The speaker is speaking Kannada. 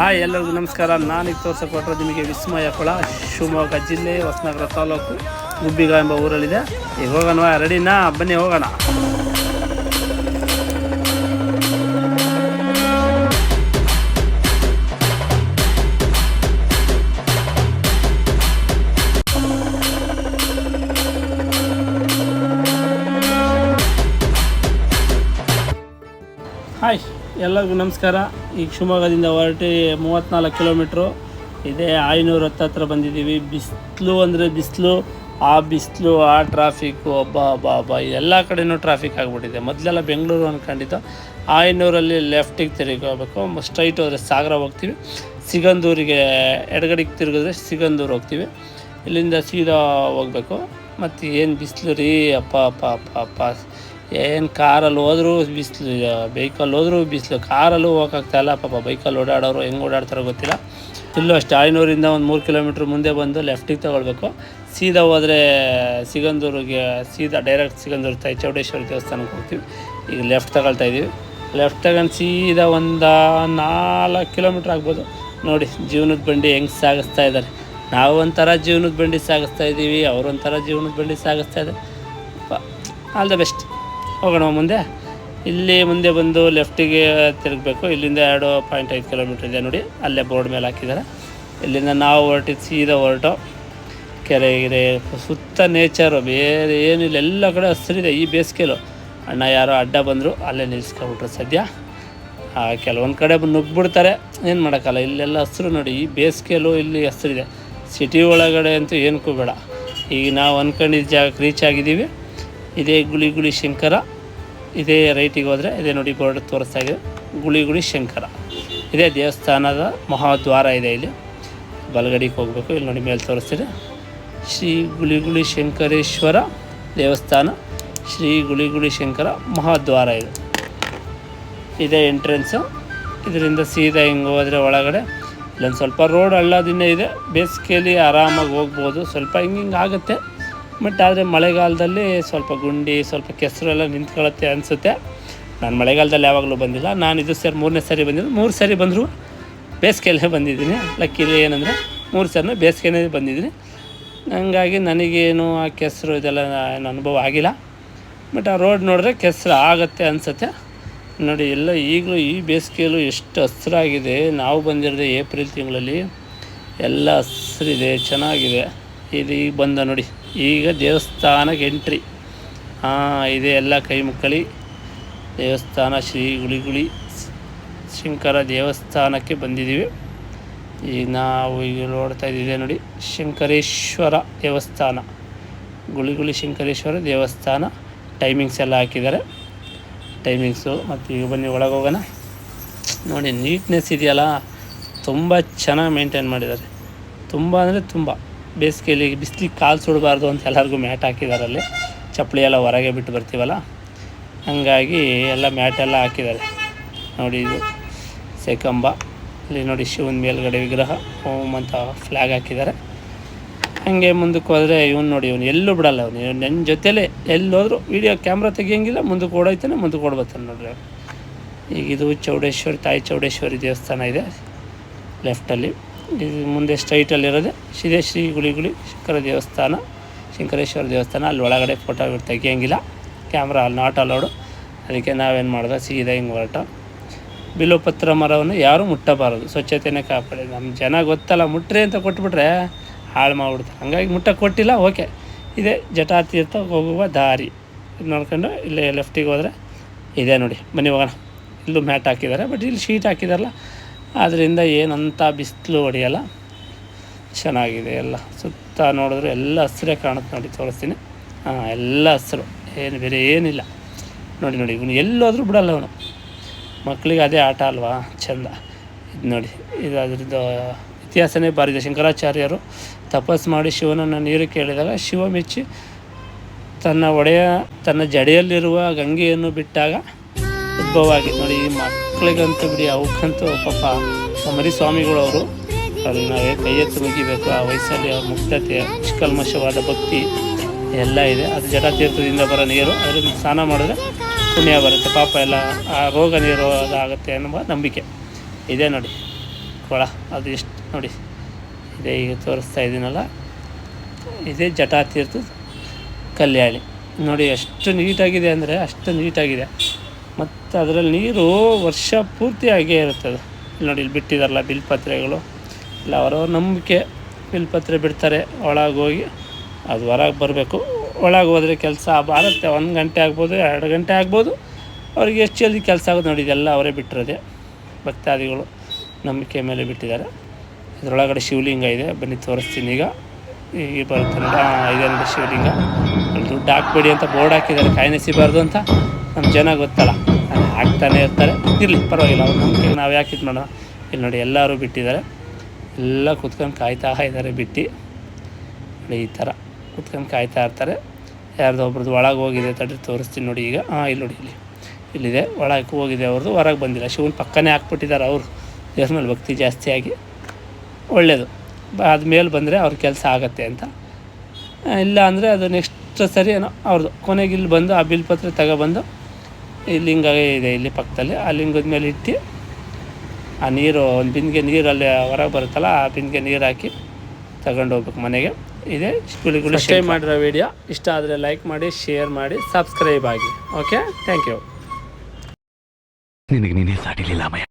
ಹಾಯ್ ಎಲ್ಲರಿಗೂ ನಮಸ್ಕಾರ. ನಾನೀಗ ತೋರ್ಸಕ್ಕೆ ಕೊಟ್ಟರೆ ನಿಮಗೆ ವಿಸ್ಮಯ ಕೊಳ, ಶಿವಮೊಗ್ಗ ಜಿಲ್ಲೆ, ಹೊಸನಗರ ತಾಲೂಕು, ಗುಬ್ಬಿಗ ಎಂಬ ಊರಲ್ಲಿದೆ. ಈಗ ಹೋಗೋಣ ರೆಡಿನಾ? ಬನ್ನಿ, ಹೋಗೋಣ. ಹಾಯ್. ಎಲ್ಲರಿಗೂ ನಮಸ್ಕಾರ. ಈಗ ಶಿವಮೊಗ್ಗದಿಂದ ಹೊರಟಿ ಮೂವತ್ತ್ನಾಲ್ಕು ಕಿಲೋಮೀಟ್ರು. ಇದೇ ಆಯ್ನೂರು ಹತ್ತತ್ರ ಬಂದಿದ್ದೀವಿ. ಬಿಸಿಲು ಅಂದರೆ ಬಿಸಿಲು, ಆ ಬಿಸಿಲು, ಆ ಟ್ರಾಫಿಕ್ಕು ಹಬ್ಬ ಹಬ್ಬ ಹಬ್ಬ ಎಲ್ಲ ಕಡೆಯೂ ಟ್ರಾಫಿಕ್ ಆಗಿಬಿಟ್ಟಿದೆ. ಮೊದಲೆಲ್ಲ ಬೆಂಗಳೂರು ಅಂದ್ಕೊಂಡಿದ್ದು ಆಯನೂರಲ್ಲಿ ಲೆಫ್ಟಿಗೆ ತಿರುಗಬೇಕು. ಸ್ಟ್ರೈಟ್ ಹೋದರೆ ಸಾಗರ ಹೋಗ್ತೀವಿ. ಸಿಗಂದೂರಿಗೆ ಎಡಗಡೆಗೆ ತಿರುಗಿದ್ರೆ ಸಿಗಂದೂರು ಹೋಗ್ತೀವಿ. ಇಲ್ಲಿಂದ ಸೀದಾ ಹೋಗ್ಬೇಕು. ಮತ್ತು ಏನು ಬಿಸಿಲು ರೀ, ಅಪ್ಪ ಅಪ್ಪ ಅಪ್ಪ ಅಪ್ಪ. ಏನು ಕಾರಲ್ಲಿ ಹೋದರೂ ಬಿಸಿಲು ಬೈಕಲ್ಲಿ ಹೋದರೂ ಬಿಸಿಲು, ಕಾರಲ್ಲೂ ಹೋಗೋಕ್ಕಾಗ್ತಾಯಿಲ್ಲ ಪಾಪ ಬೈಕಲ್ಲಿ ಓಡಾಡೋರು ಹೆಂಗೆ ಓಡಾಡ್ತಾರೋ ಗೊತ್ತಿಲ್ಲ. ಇಲ್ಲೂ ಅಷ್ಟೇ ಆಯ್ನೂರಿಂದ ಒಂದು ಮೂರು ಕಿಲೋಮೀಟ್ರ್ ಮುಂದೆ ಬಂದು ಲೆಫ್ಟಿಗೆ ತೊಗೊಳ್ಬೇಕು. ಸೀದಾ ಹೋದರೆ ಸಿಗಂದೂರಿಗೆ, ಸೀದಾ ಡೈರೆಕ್ಟ್ ಸಿಗಂದೂರು ತಾಯಿ ಚೌಡೇಶ್ವರಿ ದೇವಸ್ಥಾನಕ್ಕೆ ಹೋಗ್ತೀವಿ. ಈಗ ಲೆಫ್ಟ್ ತಗೊಳ್ತಾ ಇದ್ದೀವಿ ಲೆಫ್ಟ್ ತಗೊಂಡು ಸೀದಾ ಒಂದು ನಾಲ್ಕು ಕಿಲೋಮೀಟ್ರ್ ಆಗ್ಬೋದು. ನೋಡಿ, ಜೀವನದ ಬಂಡಿ ಹೆಂಗೆ ಸಾಗಿಸ್ತಾ ಇದ್ದಾರೆ ನಾವು ಒಂಥರ ಜೀವನದ ಬಂಡಿ ಸಾಗಿಸ್ತಾ ಇದ್ದೀವಿ ಅವರೊಂಥರ ಜೀವನದ ಬಂಡಿ ಸಾಗಿಸ್ತಾ ಇದ್ದಾರೆ ಆಲ್ ದ ಬೆಸ್ಟ್ ಹೋಗೋಣ ಮುಂದೆ. ಇಲ್ಲಿ ಮುಂದೆ ಬಂದು ಲೆಫ್ಟಿಗೆ ತಿರುಗಬೇಕು. ಇಲ್ಲಿಂದ ಎರಡು ಪಾಯಿಂಟ್ ಐದು ಕಿಲೋಮೀಟ್ರ್ ಇದೆ ನೋಡಿ. ಅಲ್ಲೇ ಬೋರ್ಡ್ ಮೇಲೆ ಹಾಕಿದ್ದಾರೆ. ಇಲ್ಲಿಂದ ನಾವು ಹೊರಟಿದ್ದು ಸೀದಾ ಹೊರಟು ಕೆರೆ ಗಿರೆ ಸುತ್ತ ನೇಚರು ಬೇರೆ ಏನಿಲ್ಲ ಎಲ್ಲ ಕಡೆ ಹಸಿರಿದೆ. ಈ ಬೇಸಿಗೆಲು ಅಣ್ಣ ಯಾರೋ ಅಡ್ಡ ಬಂದರು. ಅಲ್ಲೇ ನಿಲ್ಲಿಸ್ಕೊಂಬಿಟ್ರು ಸದ್ಯ. ಆ, ಕೆಲವೊಂದು ಕಡೆ ಬಂದು ನುಗ್ಗಿಬಿಡ್ತಾರೆ. ಏನು ಮಾಡೋಕ್ಕಲ್ಲ? ಇಲ್ಲೆಲ್ಲ ಹಸಿರು ನೋಡಿ. ಈ ಬೇಸಿಗೆಲು ಇಲ್ಲಿ ಹಸಿರಿದೆ. ಸಿಟಿ ಒಳಗಡೆ ಅಂತೂ ಏನಕ್ಕೂ ಬೇಡ. ಈಗ ನಾವು ಅಂದ್ಕೊಂಡಿದ್ದ ಜಾಗಕ್ಕೆ ರೀಚ್ ಆಗಿದ್ದೀವಿ. ಇದೇ ಗುಳಿ ಗುಳಿ ಶಂಕರ, ಇದೇ ರೈಟಿಗೆ ಹೋದರೆ ಇದೇ ನೋಡಿ ಬೋರ್ಡ್ ತೋರಿಸ್ತಾ ಇದೆ. ಗುಳಿ ಗುಳಿ ಶಂಕರ. ಇದೇ ದೇವಸ್ಥಾನದ ಮಹಾದ್ವಾರ ಇದೆ ಇಲ್ಲಿ. ಬಲಗಡಿಗೆ ಹೋಗಬೇಕು, ಇಲ್ಲಿ ನೋಡಿ ಮೇಲೆ ತೋರಿಸ್ತಿದೆ. ಶ್ರೀ ಗುಳಿ ಗುಳಿ ಶಂಕರೇಶ್ವರ ದೇವಸ್ಥಾನ, ಶ್ರೀ ಗುಳಿ ಗುಳಿ ಶಂಕರ ಮಹಾದ್ವಾರ ಇದು. ಇದೇ ಎಂಟ್ರೆನ್ಸು ಇದರಿಂದ ಸೀದಾ ಹಿಂಗೆ ಹೋದರೆ ಒಳಗಡೆ ಇಲ್ಲೊಂದು ಸ್ವಲ್ಪ ರೋಡ್ ಹಳ್ಳದಿಂದ ಇದೆ. ಬೇಸಿಗೆಯಲ್ಲಿ ಆರಾಮಾಗಿ ಹೋಗ್ಬೋದು. ಸ್ವಲ್ಪ ಹಿಂಗೆ ಹಿಂಗೆ ಆಗುತ್ತೆ. ಬಟ್ ಆದರೆ ಮಳೆಗಾಲದಲ್ಲಿ ಸ್ವಲ್ಪ ಗುಂಡಿ, ಸ್ವಲ್ಪ ಕೆಸರು ಎಲ್ಲ ನಿಂತ್ಕೊಳ್ಳುತ್ತೆ ಅನಿಸುತ್ತೆ. ನಾನು ಮಳೆಗಾಲದಲ್ಲಿ ಯಾವಾಗಲೂ ಬಂದಿಲ್ಲ. ನಾನು ಇದು ಸರ್ ಮೂರನೇ ಸಾರಿ ಬಂದಿದ್ದು. ಮೂರು ಸಾರಿ ಬಂದರೂ ಬೇಸಿಗೆಯಲ್ಲೇ ಬಂದಿದ್ದೀನಿ. ಲಕ್ಕಿಲಿ ಏನಂದರೆ ಮೂರು ಸರ್ನ ಬೇಸಿಗೆನೇ ಬಂದಿದ್ದೀನಿ. ಹಂಗಾಗಿ ನನಗೇನು ಆ ಕೆಸರು ಇದೆಲ್ಲ ಏನು ಅನುಭವ ಆಗಿಲ್ಲ. ಬಟ್ ಆ ರೋಡ್ ನೋಡಿದ್ರೆ ಕೆಸರು ಆಗುತ್ತೆ ಅನಿಸುತ್ತೆ. ನೋಡಿ, ಎಲ್ಲ ಈಗಲೂ ಈ ಬೇಸಿಗೆಯಲ್ಲೂ ಎಷ್ಟು ಹಸಿರಾಗಿದೆ. ನಾವು ಬಂದಿರೋದು ಏಪ್ರಿಲ್ ತಿಂಗಳಲ್ಲಿ ಎಲ್ಲ ಹಸಿರಿದೆ, ಚೆನ್ನಾಗಿದೆ. ಈಗ ಬಂದ ನೋಡಿ. ಈಗ ದೇವಸ್ಥಾನಕ್ಕೆ ಎಂಟ್ರಿ ಹಾಂ, ಇದೆ ಎಲ್ಲ ಕೈ ಮುಕ್ಕಳಿ. ದೇವಸ್ಥಾನ ಶ್ರೀ ಗುಳಿಗುಳಿ ಶಂಕರ ದೇವಸ್ಥಾನಕ್ಕೆ ಬಂದಿದ್ದೀವಿ. ಈಗ ನಾವು ಈಗ ನೋಡ್ತಾ ಇದ್ದಿದೆ ನೋಡಿ. ಶಂಕರೇಶ್ವರ ದೇವಸ್ಥಾನ. ಗುಳಿಗುಳಿ ಶಂಕರೇಶ್ವರ ದೇವಸ್ಥಾನ. ಟೈಮಿಂಗ್ಸ್ ಎಲ್ಲ ಹಾಕಿದ್ದಾರೆ. ಟೈಮಿಂಗ್ಸು ಮತ್ತು ಈಗ ಬನ್ನಿ ಒಳಗೆ ಹೋಗೋಣ. ನೋಡಿ ನೀಟ್ನೆಸ್ ಇದೆಯಲ್ಲ? ತುಂಬ ಚೆನ್ನಾಗಿ ಮೇಂಟೈನ್ ಮಾಡಿದ್ದಾರೆ. ತುಂಬ ಅಂದರೆ ತುಂಬ. ಬೇಸಿಗೆಯಲ್ಲಿ ಬಿಸಿಲಿಗೆ ಕಾಲು ಸುಡಬಾರ್ದು ಅಂತ ಎಲ್ಲರಿಗೂ ಮ್ಯಾಟ್ ಹಾಕಿದ್ದಾರೆ ಅಲ್ಲಿ ಚಪ್ಪಲಿ ಎಲ್ಲ ಹೊರಗೆ ಬಿಟ್ಟು ಬರ್ತೀವಲ್ಲ? ಹಂಗಾಗಿ ಎಲ್ಲ ಮ್ಯಾಟ್ ಎಲ್ಲ ಹಾಕಿದ್ದಾರೆ. ನೋಡಿ ಇದು ಸೇಕಂಬ. ಇಲ್ಲಿ ನೋಡಿ ಶಿವನ ಮೇಲ್ಗಡೆ ವಿಗ್ರಹ. ಓಂ ಅಂತ ಫ್ಲ್ಯಾಗ್ ಹಾಕಿದ್ದಾರೆ. ಹಂಗೆ ಮುಂದಕ್ಕೆ ಹೋದರೆ ಇವ್ನು ನೋಡಿ ಇವನು ಎಲ್ಲೂ ಬಿಡಲ್ಲ ಅವನು ನನ್ನ ಜೊತೆಲೇ ಎಲ್ಲೋದ್ರು ವೀಡಿಯೋ ಕ್ಯಾಮ್ರಾ ತೆಗಿಯಂಗಿಲ್ಲ, ಮುಂದಕ್ಕೆ ಓಡೋಯ್ತಾನೆ, ಮುಂದಕ್ಕೆ ಓಡ್ಬತ್ತಾನೆ ನೋಡ್ರಿ. ಈಗ ಇದು ಚೌಡೇಶ್ವರಿ, ತಾಯಿ ಚೌಡೇಶ್ವರಿ ದೇವಸ್ಥಾನ ಇದೆ ಲೆಫ್ಟಲ್ಲಿ ಇದು ಮುಂದೆ ಸ್ಟ್ರೈಟಲ್ಲಿರೋದೆ ಶ್ರೀ ಶ್ರೀ ಗುಳಿ ಗುಳಿ ಶಂಕರ ದೇವಸ್ಥಾನ, ಶಂಕರೇಶ್ವರ ದೇವಸ್ಥಾನ. ಅಲ್ಲಿ ಒಳಗಡೆ ಫೋಟೋ ತೆಗಿಯೋಂಗಿಲ್ಲ ಕ್ಯಾಮ್ರಾ ಅಲ್ಲಿ ನಾಟ್ ಅಲೋಡು ಅದಕ್ಕೆ ನಾವೇನು ಮಾಡಿದೆ? ಸೀದಾ ಹಿಂಗೆ ಹೊರಟ. ಬಿಲೋಪತ್ರ ಮರವನ್ನು ಯಾರೂ ಮುಟ್ಟಬಾರದು. ಸ್ವಚ್ಛತೆಯೇ ಕಾಪಾಡಿ. ನಮ್ಮ ಜನ ಗೊತ್ತಲ್ಲ, ಮುಟ್ರಿ ಅಂತ ಕೊಟ್ಬಿಟ್ರೆ ಹಾಳು ಮಾಡಿಬಿಡ್ತಾರೆ. ಹಂಗಾಗಿ ಮುಟ್ಟ ಕೊಟ್ಟಿಲ್ಲ, ಓಕೆ. ಇದೆ ಜಟಾತೀರ್ಥ ಹೋಗುವ ದಾರಿ. ಇದು ನೋಡ್ಕೊಂಡು ಇಲ್ಲೇ ಲೆಫ್ಟಿಗೆ ಹೋದರೆ, ಇದೆ ನೋಡಿ. ಬನ್ನಿ ಹೋಗೋಣ. ಇಲ್ಲೂ ಮ್ಯಾಟ್ ಹಾಕಿದ್ದಾರೆ ಬಟ್ ಇಲ್ಲಿ ಶೀಟ್ ಹಾಕಿದಾರಲ್ಲ. ಆದ್ದರಿಂದ ಏನಂತ ಬಿಸಿಲು ಹೊಡೆಯಲ್ಲ, ಚೆನ್ನಾಗಿದೆ ಎಲ್ಲ. ಸುತ್ತ ನೋಡಿದ್ರೆ ಎಲ್ಲ ಹಸಿರೇ ಕಾಣುತ್ತೆ ನೋಡಿ, ತೋರಿಸ್ತೀನಿ. ಹಾಂ, ಎಲ್ಲ ಹಸಿರು. ಏನು, ಬೇರೆ ಏನಿಲ್ಲ. ನೋಡಿ ನೋಡಿ, ಇವನು ಎಲ್ಲೋದ್ರೂ ಬಿಡಲ್ಲ ಅವನು. ಮಕ್ಕಳಿಗೆ ಅದೇ ಆಟ ಅಲ್ವಾ? ಚೆಂದ. ಇದು ನೋಡಿ, ಇದು ಅದರದ್ದು ಇತಿಹಾಸನೇ ಬಾರಿದೆ. ಶಂಕರಾಚಾರ್ಯರು ತಪಸ್ ಮಾಡಿ ಶಿವನನ್ನು ನೀರು ಕೇಳಿದಾಗ ಶಿವ ಮೆಚ್ಚಿ ತನ್ನ ಒಡೆಯ, ತನ್ನ ಜಡೆಯಲ್ಲಿರುವ ಗಂಗೆಯನ್ನು ಬಿಟ್ಟಾಗ ಉದ್ಭವ ಆಗಿದೆ ನೋಡಿ, ಮಕ್ಕಳಿಗಂತೂ ಬಿಡಿ, ಅವಕ್ಕಂತೂ ಪಾಪ ಮರಿ ಸ್ವಾಮಿಗಳು ಅವರು ನಾವೇ ಕೈ ಎತ್ತು ಮುಗಿಬೇಕು ಆ ವಯಸ್ಸಲ್ಲಿ ಅವ್ರ ಮುಕ್ತತೆ ನಿಷ್ಕಲ್ಮಶವಾದ ಭಕ್ತಿ ಎಲ್ಲ ಇದೆ. ಅದು ಜಡತೀರ್ಥದಿಂದ ಬರೋ ನೀರು. ಅದರಿಂದ ಸ್ನಾನ ಮಾಡಿದ್ರೆ ಪುಣ್ಯ ಬರುತ್ತೆ. ಪಾಪ ಎಲ್ಲ ಆ ರೋಗ ನಿರೋಧ ಆಗುತ್ತೆ ಅನ್ನುವ ನಂಬಿಕೆ ಇದೆ ನೋಡಿ. ಕೊಳ, ಅದು ಎಷ್ಟು ನೋಡಿ. ಇದೇ ಈಗ ತೋರಿಸ್ತಾ ಇದ್ದೀನಲ್ಲ. ಇದೇ ಜಟಾತೀರ್ಥದ ಕಲ್ಯಾಣಿ ನೋಡಿ, ಎಷ್ಟು ನೀಟಾಗಿದೆ ಅಂದರೆ ಅಷ್ಟು ನೀಟಾಗಿದೆ. ಮತ್ತು ಅದರಲ್ಲಿ ನೀರು ವರ್ಷ ಪೂರ್ತಿ ಹಾಗೇ ಇರುತ್ತದೆ. ನೋಡಿ, ಇಲ್ಲಿ ಬಿಟ್ಟಿದಾರಲ್ಲ ಬಿಲ್ಪತ್ರೆಗಳು ಇಲ್ಲ ಅವರವ್ರ ನಂಬಿಕೆ ಬಿಲ್ಪತ್ರೆ ಬಿಡ್ತಾರೆ ಒಳಗೋಗಿ ಅದು ಹೊರಗೆ ಬರಬೇಕು. ಒಳಗೆ ಹೋದರೆ ಕೆಲಸ ಬಾರುತ್ತೆ ಒಂದು ಗಂಟೆ ಆಗ್ಬೋದು, ಎರಡು ಗಂಟೆ ಆಗ್ಬೋದು. ಅವ್ರಿಗೆ ಎಷ್ಟು ಜಲ್ದಿ ಕೆಲಸ ಆಗೋದು ನೋಡಿ, ಇದೆಲ್ಲ ಅವರೇ ಬಿಟ್ಟಿರೋದೆ. ಭಕ್ತಾದಿಗಳು ನಂಬಿಕೆ ಮೇಲೆ ಬಿಟ್ಟಿದ್ದಾರೆ. ಇದರೊಳಗಡೆ ಶಿವಲಿಂಗ ಇದೆ, ಬನ್ನಿ ತೋರಿಸ್ತೀನಿ ಈಗ. ಈಗ ಬರುತ್ತೆ ಇದೆ ಶಿವಲಿಂಗ. ದುಡ್ಡು ಹಾಕ್ಬೇಡಿ ಅಂತ ಬೋರ್ಡ್ ಹಾಕಿದ್ದಾರೆ ಕಾಯಿನೆಸಿಬಾರ್ದು ಅಂತ. ನಮ್ಮ ಜನ ಗೊತ್ತಲ್ಲ. ಹಾಕ್ತಾನೆ ಇರ್ತಾರೆ. ಇರಲಿ, ಪರವಾಗಿಲ್ಲ, ಅವ್ರ ನಂಬಿಕೆ ನಾವು ಯಾಕೆ ಇದು ಮಾಡೋಣ ಇಲ್ಲಿ ನೋಡಿ, ಎಲ್ಲರೂ ಬಿಟ್ಟಿದ್ದಾರೆ. ಎಲ್ಲ ಕುತ್ಕೊಂಡು ಕಾಯ್ತಾ ಇದ್ದಾರೆ ಬಿಟ್ಟು. ನೋಡಿ, ಈ ಥರ ಕುತ್ಕೊಂಡು ಕಾಯ್ತಾ ಇರ್ತಾರೆ. ಯಾರ್ದೋ ಒಬ್ರದ್ದು ಒಳಗೆ ಹೋಗಿದೆ, ತಡ್ರಿ, ತೋರಿಸ್ತೀನಿ ನೋಡಿ ಈಗ. ಹಾಂ, ಇಲ್ಲಿ ನೋಡಿ, ಇಲ್ಲಿ. ಇಲ್ಲಿದೆ, ಒಳಗೆ ಹೋಗಿದೆ ಅವ್ರದ್ದು ಹೊರಗೆ ಬಂದಿಲ್ಲ. ಶಿವನ ಪಕ್ಕನೇ ಹಾಕ್ಬಿಟ್ಟಿದ್ದಾರೆ ಅವರು. ದೇವ್ರ ಮೇಲೆ ಭಕ್ತಿ ಜಾಸ್ತಿಯಾಗಿ ಒಳ್ಳೆಯದು ಮೇಲೆ ಬಂದರೆ ಅವ್ರ ಕೆಲಸ ಆಗತ್ತೆ ಅಂತ. ಇಲ್ಲ ಅಂದರೆ ಅದು ನೆಕ್ಸ್ಟ್ ಸರಿ ಏನೋ ಅವ್ರದ್ದು ಕೊನೆಗೆ ಇಲ್ಲಿ ಬಂದು ಆ ಬಿಲ್ ಪತ್ರ ತಗೊಬಂದು ಈ ಲಿಂಗ ಇದೆ ಇಲ್ಲಿ ಪಕ್ಕದಲ್ಲಿ. ಆ ಲಿಂಗದ ಮೇಲೆ ಇಟ್ಟು ಆ ನೀರು ಒಂದು ಬಿಂದಿಗೆ ನೀರಲ್ಲಿ ಹೊರಗೆ ಬರುತ್ತಲ್ಲ ಆ ಬಿಂದಿಗೆ ನೀರು ಹಾಕಿ ತಗೊಂಡು ಹೋಗ್ಬೇಕು ಮನೆಗೆ. ಇದೆ ಶೇರ್ ಮಾಡಿರೋ ವಿಡಿಯೋ ಇಷ್ಟ ಆದರೆ ಲೈಕ್ ಮಾಡಿ ಶೇರ್ ಮಾಡಿ ಸಬ್ಸ್ಕ್ರೈಬ್ ಆಗಿ. ಓಕೆ ಥ್ಯಾಂಕ್ ಯು ನಿನಗೆ ನೀನೇ ಸಾಟಿಲಿಲ್ಲ ಅಮಯ